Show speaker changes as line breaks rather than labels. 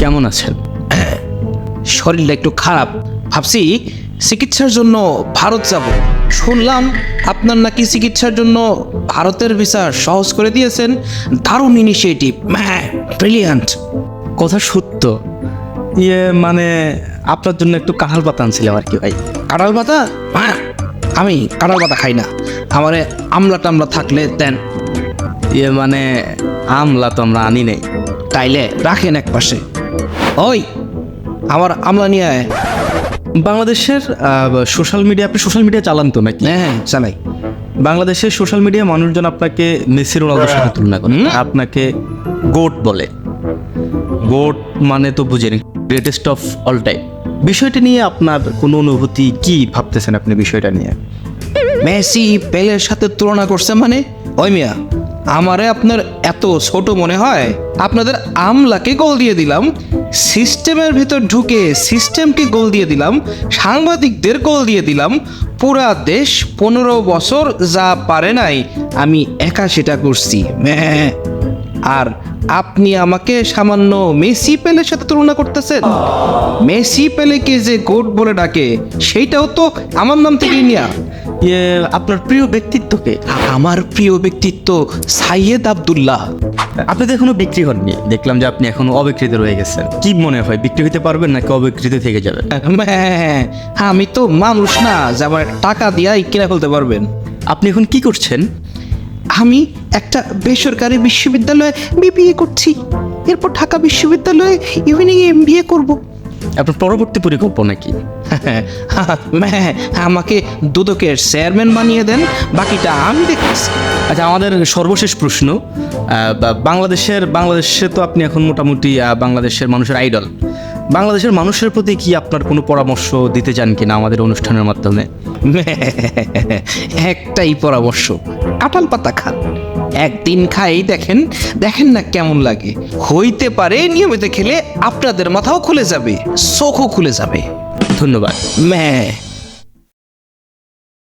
কেমন আছেন?
শরীরটা একটু খারাপ। ভাবছি চিকিৎসার জন্য ভারত যাব। শুনলাম আপনার নাকি চিকিৎসার জন্য ভারতের ভিসা সহজ করে দিয়েছেন। দারুণ ইনিশিয়েটিভ হ্যাঁ ব্রিলিয়ান্ট
কথা সত্য। ইয়ে মানে আপনার জন্য একটু কাঁঠাল পাতা আনছিলাম আর কি ভাই।
কাঁঠাল পাতা? হ্যাঁ আমি কাঁঠাল পাতা খাই না। আমারে আমলা টামলা থাকলে দেন।
ইয়ে মানে আমলা তো আমরা আনি নেই।
তাইলে রাখেন এক পাশে। ওই আমার আমলা নিয়ে আয়।
বাংলাদেশের সোশ্যাল মিডিয়া আপনি সোশ্যাল মিডিয়া চালান তো নাকি?
হ্যাঁ চালাই।
বাংলাদেশের সোশ্যাল মিডিয়া মানুষজন আপনাকে মেসি রোনালদোর সাথে তুলনা করে। আপনাকে গোট বলে। গোট মানে তো বুঝেন গ্রেটেস্ট অফ অল টাইম বিষয়টা নিয়ে আপনার কোনো অনুভূতি কি ভাবতেছেন আপনি বিষয়টা নিয়ে?
মেসি পেলের সাথে তুলনা করছে মানে? ওই মিয়া আমারে আপনার এত ছোট মনে হয় আপনাদের আমলাকে গোল দিয়ে দিলাম সিস্টেমের ভিতর ঢুকে সিস্টেমকে গোল দিয়ে দিলাম, সাংবাদিকদের গোল দিয়ে দিলাম। পুরা দেশ পনেরো বছর যা পারে নাই, আমি একা সেটা করছি। ম্যাঁ। আর আপনি আমাকে সামান্য মেসি পেলের সাথে তুলনা করতেছেন? মেসি পেলেকে যে গোট বলে ডাকে, সেইটাও তো আমার নাম থেকে নেয়া।
আপনার প্রিয় ব্যক্তিত্বকে?
আমার প্রিয় ব্যক্তিত্ব সাইয়েদ আব্দুল্লাহ।
আপনি তো এখনও বিক্রি হননি। দেখলাম যে আপনি এখনও অবিকৃত রয়ে গেছেন। কি মনে হয় বিক্রি হতে পারবেন নাকি অবিকৃত থেকে যাবেন?
হ্যাঁ, আমি তো মানুষ না যে আমার টাকা দিয়ে কিনে ফেলতে পারবেন।
আপনি এখন কি করছেন?
আমি একটা বেসরকারি বিশ্ববিদ্যালয়ে বিবিএ করছি। এরপর ঢাকা বিশ্ববিদ্যালয়ে ইভিনিং এম বিএ করব।
আপনার পরবর্তী পরিকল্পনা কি?
আমাকে দুদকের চেয়ারম্যান বানিয়ে দেন বাকিটা আমি দেখতেছি।
আচ্ছা আমাদের সর্বশেষ প্রশ্ন বাংলাদেশের বাংলাদেশে তো আপনি এখন মোটামুটি বাংলাদেশের মানুষের আইডল। বাংলাদেশের মানুষের প্রতি কি আপনার কোনো পরামর্শ দিতে চান কিনা আমাদের অনুষ্ঠানের মাধ্যমে?
একটাই পরামর্শ। কাঁঠাল পাতা খান। একদিন খাই দেখেন দেখেন না কেমন লাগে। হইতে পারে নিয়মিত খেলে আপনাদের মাথাও খুলে যাবে চোখও খুলে যাবে।
ধন্যবাদ।
ম্যা।